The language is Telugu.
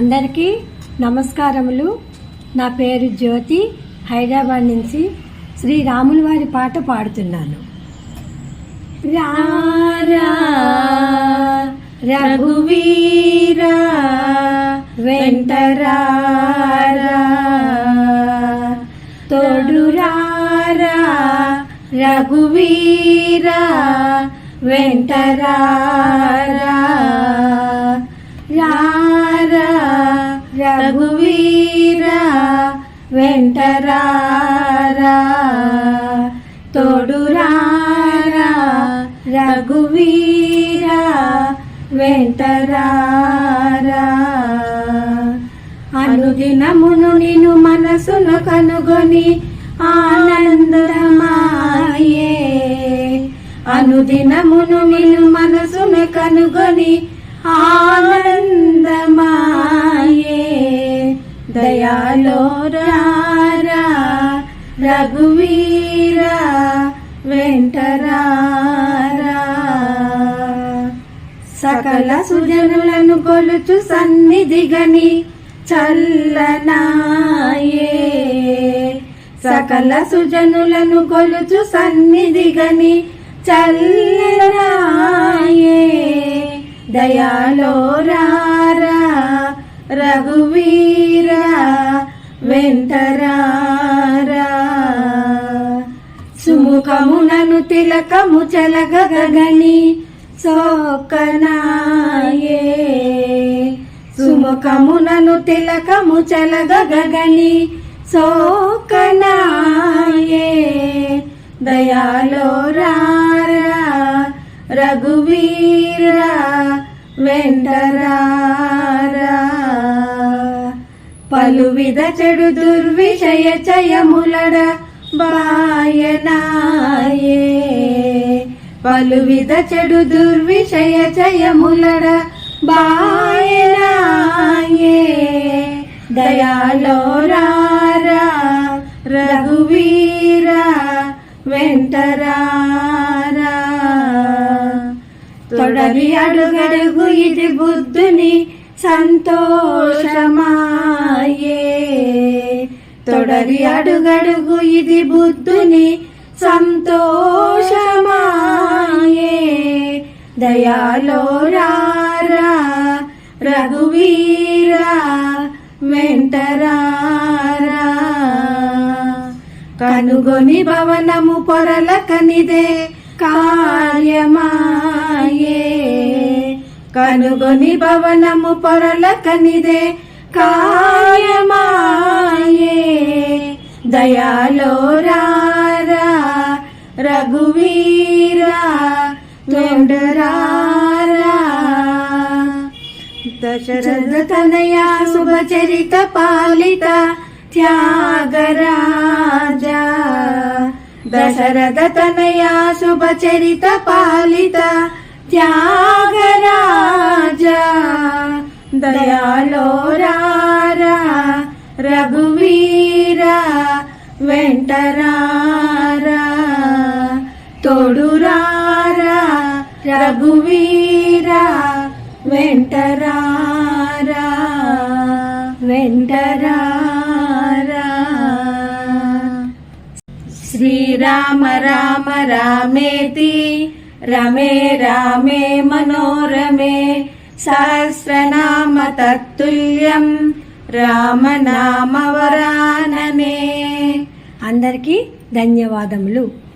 అందరికీ నమస్కారములు. నా పేరు జ్యోతి. హైదరాబాద్ నుంచి శ్రీ రాముల వారి పాట పాడుతున్నాను. రారా రఘువీరా వెంటరారా తోడురారా రఘువీరా వెంటరారా వెంటరారా తోడురారా రఘువీరా వెంటరారా. అనుదినమును నిన్ను మనసును కనుగొని ఆనందమాయే అనుదినమును నిన్ను మనసును కనుగొని ఆ దయాలో రారా రఘువీరా వెంటరారా. సకల సుజనులను కొలుచు సన్నిధిగని చల్లనాయే. సకల సుజనులను కొలుచు సన్నిధిగని చల్లనాయే. దయాలో రారా రఘువీ వెంటరారా. సుముఖమునను తిలకము చలగగని సోకనాయే. సుముఖమునను తిలకము చలగగని సోకనాయే. దయాలో రారా రఘువీరా వెంటరారా. పలు విధ చెడు దుర్విషయ చయములడ బాయనాయే పలు విధ చెడు దుర్విషయ చయములడ బాయనాయే దయాలో రారా రఘువీరా వెంటరారా. తొడరి అడుగడుగు ఇది బుద్ధుని సంతోషమాయే. తొడరి అడుగడుగు ఇది బుద్ధుని సంతోషమాయే. దయాలో రారా రఘువీరా వెంటరారా. కనుగొని భవనము పొరల కనిదే కార్యమాయే. కనుగొని భవనము పొరల కనిదే కాయమాయే. దయాలో రారా రఘువీరా తొండరారా. దశరథ తనయా శుభచరిత పాలిత త్యాగరాజా. దశరథ తనయా శుభచరిత పాలిత త్యాగరాజా దయాలో రారా రఘువీరా వెంటరారా తోడురారా రఘువీరా వెంటరారా వెంటరారా. శ్రీరామ రామ రామేతి రమే రామే మనోరమే సహస్రనామ తత్తుల్యం రామనామ వరాననే. అందరికీ ధన్యవాదములు.